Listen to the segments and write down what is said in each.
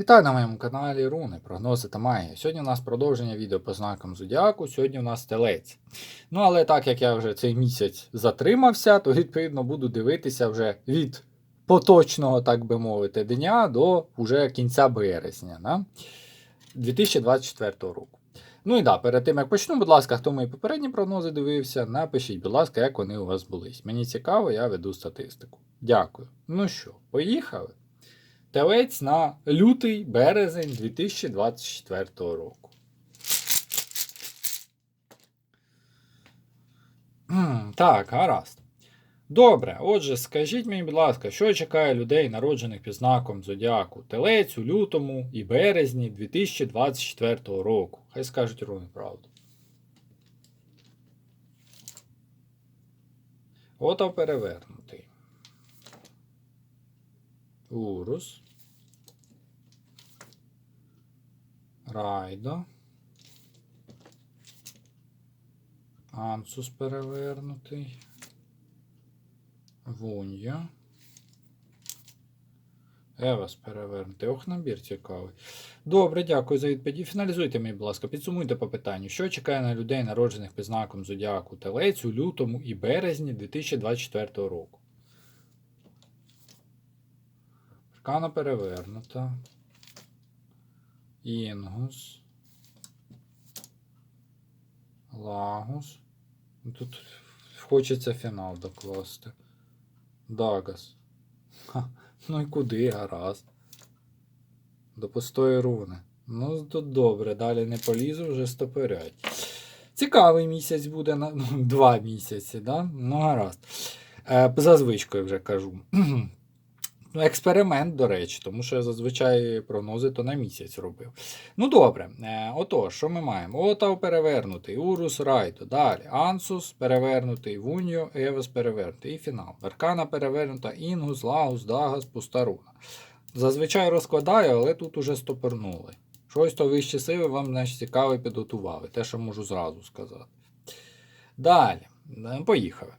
Вітаю на моєму каналі Руни, прогнози та магія. Сьогодні у нас продовження відео по знакам Зодіаку, сьогодні у нас телець. Ну, але так як я вже цей місяць затримався, то відповідно буду дивитися вже від поточного, так би мовити, дня до вже кінця березня да? 2024 року. Ну і да, перед тим як почну, будь ласка, хто мої попередні прогнози дивився, напишіть, будь ласка, як вони у вас були. Мені цікаво, я веду статистику. Дякую. Ну що, поїхали? Телець на лютий березень 2024 року. Так, гаразд. Добре, отже, скажіть мені, будь ласка, що чекає людей, народжених під знаком Зодіаку Телець у лютому і березні 2024 року? Хай скажуть руни правду. Ото перевернутий. Урус. Райдо. Ансус перевернутий. Вунья. Евас перевернутий. Ох, набір цікавий. Добре, дякую за відповіді. Фіналізуйте мені, будь ласка, підсумуйте по питанню, що чекає на людей, народжених під знаком Зодіаку Телець у лютому і березні 2024 року. Аркана перевернута. Інгус. Лагус. Ну, Тут хочеться фінал докласти. Дагас. Ха, ну і куди гаразд. До пустої руни. Ну, тут добре, далі не полізу, вже стопорять. Цікавий місяць буде ну, два місяці, да? Ну, гаразд. Е, за звичкою вже кажу. Ну, Експеримент, до речі, тому що я зазвичай прогнози то на місяць робив. Ну добре, е, отож, що ми маємо? Отав перевернутий, Урус Райдо, далі Ансус перевернутий, Вуньо, Евес перевернутий і фінал. Аркана перевернута, Інгус, Лагус, Дагас, Пустаруна. Зазвичай розкладаю, але тут уже стопорнули. Щось то вище сили вам значить, цікаве підготували, те, що можу зразу сказати. Далі, е, поїхали.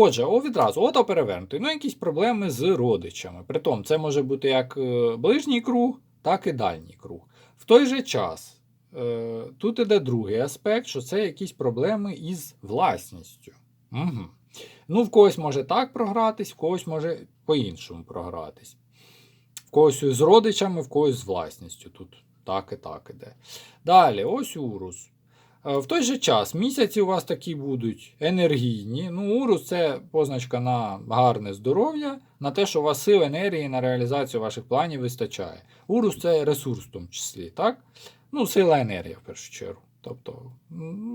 Отже, о, відразу, ото перевернутий. Ну, якісь проблеми з родичами. Притом, це може бути як е, ближній круг, так і дальній круг. В той же час е, тут іде другий аспект, що це якісь проблеми із власністю. Угу. Ну, в когось може так програтись, в когось може по-іншому програтись. В когось з родичами, в когось з власністю. Тут так і так іде. Далі, ось урус. Е, В той же час місяці у вас такі будуть енергійні. Ну, урус це позначка на гарне здоров'я, на те, що у вас сил енергії на реалізацію ваших планів вистачає. Урус це ресурс в тому числі, так? Ну, сила енергія в першу чергу. Тобто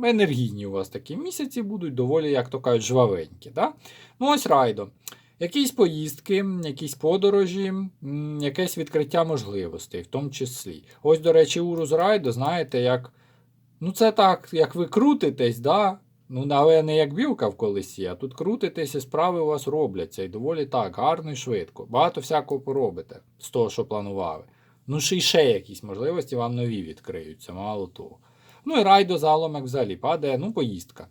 енергійні у вас такі місяці будуть доволі, як то кажуть, жвавенькі. Да? Ну, ось райдо. Якісь поїздки, якісь подорожі, якесь відкриття можливостей, в тому числі. Ось, до речі, Урус Райдо, знаєте, як. Ну, це так, як ви крутитесь, да? ну, але не як білка в колесі, а тут крутитесь і справи у вас робляться. І доволі так, гарно і швидко. Багато всякого поробите з того, що планували. Ну, ще й ще якісь можливості вам нові відкриються, мало того. Ну і райдо заломик взагалі падає, ну, поїздка.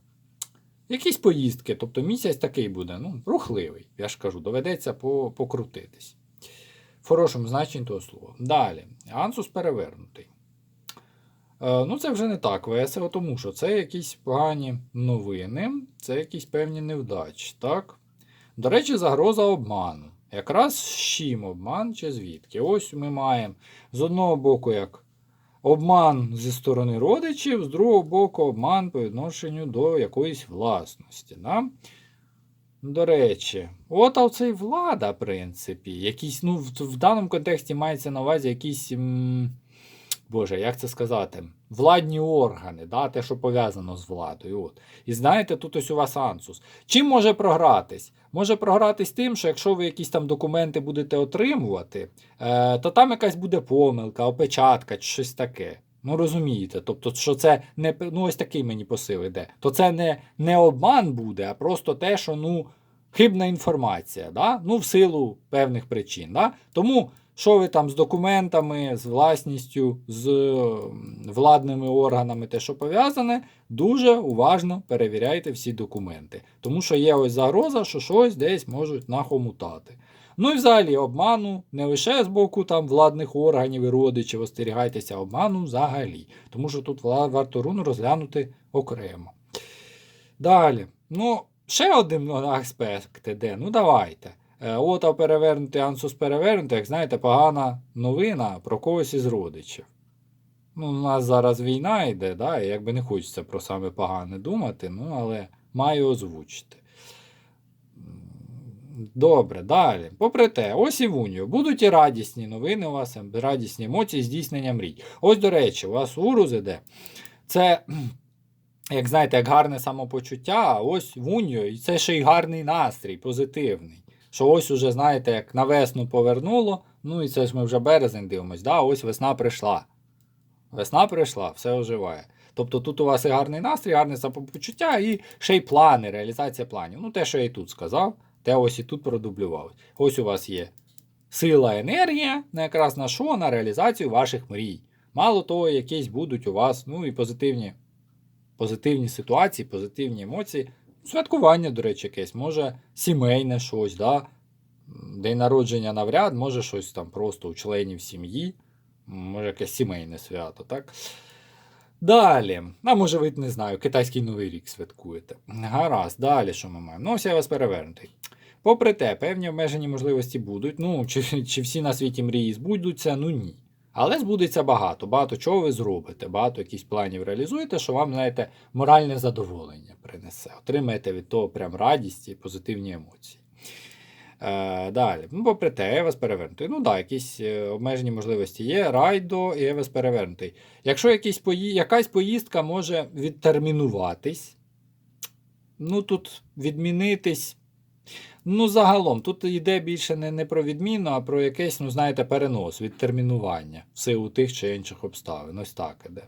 Якісь поїздки, тобто місяць такий буде, ну, рухливий, я ж кажу, доведеться покрутитись. В хорошому значенні того слова. Далі. Ансус перевернутий. Е, Ну, це вже не так весело, тому що це якісь погані новини, це якісь певні невдачі, так? До речі, загроза обману. Якраз з чим обман чи звідки? Ось ми маємо з одного боку як обман зі сторони родичів, з другого боку, обман по відношенню до якоїсь власності. Да? До речі, от а влада, в принципі. Якісь, ну, в, в даному контексті мається на увазі якісь. М- Боже, як це сказати? Владні органи, да, те, що пов'язано з владою. От. І знаєте, тут ось у вас ансус. Чим може програтись? Може програтись тим, що якщо ви якісь там документи будете отримувати, е, то там якась буде помилка, опечатка чи щось таке. Ну розумієте, тобто, що це не ну ось такий мені посил іде. То це не, не обман буде, а просто те, що ну, хибна інформація, да? ну, в силу певних причин. Да? Тому що ви там з документами, з власністю, з владними органами, те, що пов'язане, дуже уважно перевіряйте всі документи. Тому що є ось загроза, що щось десь можуть нахомутати. Ну і взагалі обману не лише з боку там владних органів і родичів, остерігайтеся обману взагалі. Тому що тут варто руну розглянути окремо. Далі. Ну, ще один аспект іде. Ну давайте. Е, Ота перевернути, ансус перевернути, як знаєте, погана новина про когось із родичів. Ну, у нас зараз війна йде, да, і якби не хочеться про саме погане думати, ну, але маю озвучити. Добре, далі. Попри те, ось і в Унію. Будуть і радісні новини у вас, ем, радісні емоції, здійснення мрій. Ось, до речі, у вас Урус іде. Це, як знаєте, як гарне самопочуття, а ось в Унію, і це ще й гарний настрій, позитивний. Що ось уже, знаєте, як на весну повернуло, ну і це ж ми вже березень дивимось, да, ось весна прийшла. Весна прийшла, все оживає. Тобто тут у вас і гарний настрій, гарне самопочуття, і ще й плани, реалізація планів. Ну, те, що я і тут сказав, те ось і тут продублював. Ось у вас є сила, енергія, на якраз на що? На реалізацію ваших мрій. Мало того, якісь будуть у вас, ну і позитивні, позитивні ситуації, позитивні емоції. Святкування, до речі, якесь, може сімейне щось, да? день народження навряд, може щось там просто у членів сім'ї, може якесь сімейне свято, так? Далі. А може ви не знаю, китайський новий рік святкуєте. Гаразд, далі що ми маємо? Ну, я вас перевернутий. Попри те, певні обмежені можливості будуть. Ну, чи, чи всі на світі мрії збудуться, ну ні. Але збудеться багато. Багато чого ви зробите, багато якісь планів реалізуєте, що вам, знаєте, моральне задоволення принесе. Отримаєте від того прям радість і позитивні емоції. Е, далі. Ну, попри те, Евес перевернутий. Ну так, да, якісь е, обмежені можливості є. Райдо і Евес перевернутий. Якщо якісь пої... якась поїздка може відтермінуватись, ну тут відмінитись. Ну, загалом, тут йде більше не, не про відміну, а про якийсь, ну, знаєте, перенос, відтермінування в силу тих чи інших обставин. Ось так іде.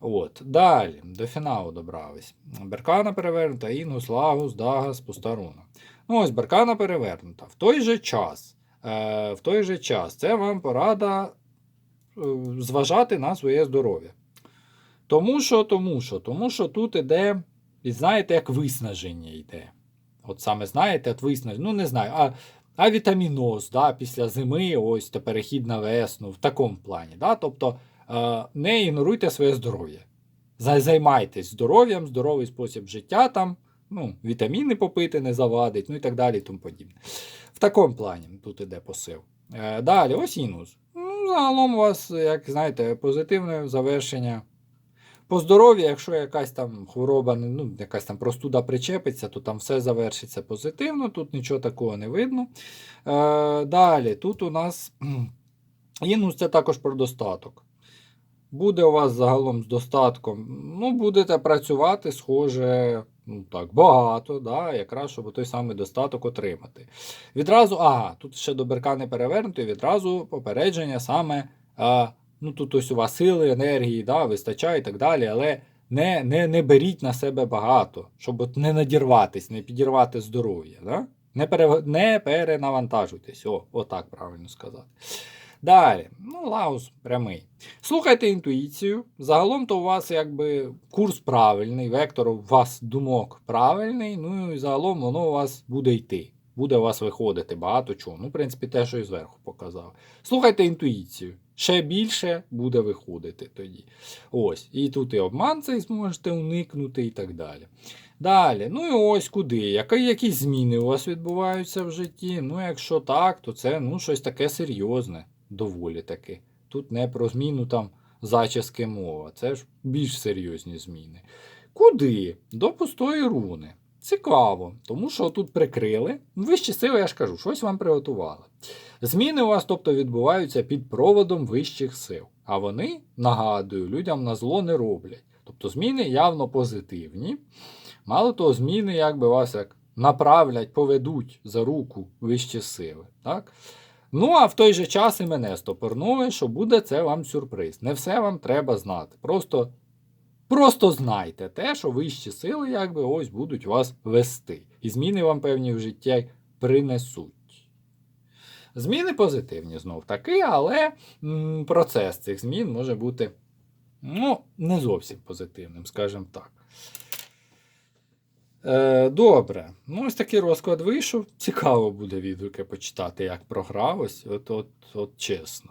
От. Далі, до фіналу добрались. Беркана перевернута, Інгус, Лагус, Дагас, Пустаруна. Ну, ось Беркана перевернута. В той же час, е, в той же час це вам порада е, зважати на своє здоров'я. Тому що, тому що, тому що тут іде, знаєте, як виснаження йде. От саме знаєте, от виснаження, ну не знаю, а, а вітаміноз да, після зими, ось то перехід на весну, в такому плані. Да? Тобто е, не ігноруйте своє здоров'я. Займайтесь здоров'ям, здоровий спосіб життя там, ну, вітаміни попити не завадить, ну і так далі. Тому подібне. В такому плані тут іде посил. Е, далі, ось інус. Ну, загалом у вас, як знаєте, позитивне завершення. По здоров'ю, якщо якась там хвороба, ну, якась там простуда причепиться, то там все завершиться позитивно, тут нічого такого не видно. Е, далі, тут у нас інус це також про достаток. Буде у вас загалом з достатком, ну, будете працювати, схоже, ну так, багато, да, якраз, щоб той самий достаток отримати. Відразу, ага, тут ще до беркани перевернуто, і відразу попередження саме. А, ну тут ось у вас сили, енергії, да, вистачає і так далі, але не, не, не беріть на себе багато, щоб от не надірватись, не підірвати здоров'я. Да? Не, пере, не перенавантажуйтесь. О, отак правильно сказати. Далі, ну, лаус прямий. Слухайте інтуїцію. Загалом то у вас якби курс правильний, вектор у вас думок правильний, ну і загалом воно у вас буде йти. Буде у вас виходити багато чого. Ну, в принципі, те, що і зверху показав. Слухайте інтуїцію. Ще більше буде виходити тоді. Ось. І тут і обман цей зможете уникнути і так далі. Далі, ну і ось куди. Які, якісь зміни у вас відбуваються в житті? Ну, якщо так, то це ну, щось таке серйозне, доволі таки. Тут не про зміну там зачіски мова, це ж більш серйозні зміни. Куди? До пустої руни. Цікаво, тому що тут прикрили. Вищі сили, я ж кажу, щось вам приготували. Зміни у вас, тобто, відбуваються під проводом вищих сил. А вони, нагадую, людям на зло не роблять. Тобто зміни явно позитивні. Мало того, зміни якби вас як направлять, поведуть за руку вищі сили. Так? Ну, а в той же час і мене стопорнули, що буде це вам сюрприз. Не все вам треба знати. Просто, просто знайте те, що вищі сили якби ось будуть вас вести. І зміни вам певні в житті принесуть. Зміни позитивні знов таки, але м, процес цих змін може бути ну, не зовсім позитивним, скажімо так. Е, добре. Ну, ось такий розклад вийшов. Цікаво буде відгуки почитати, як програв. Ось, от, от, от чесно.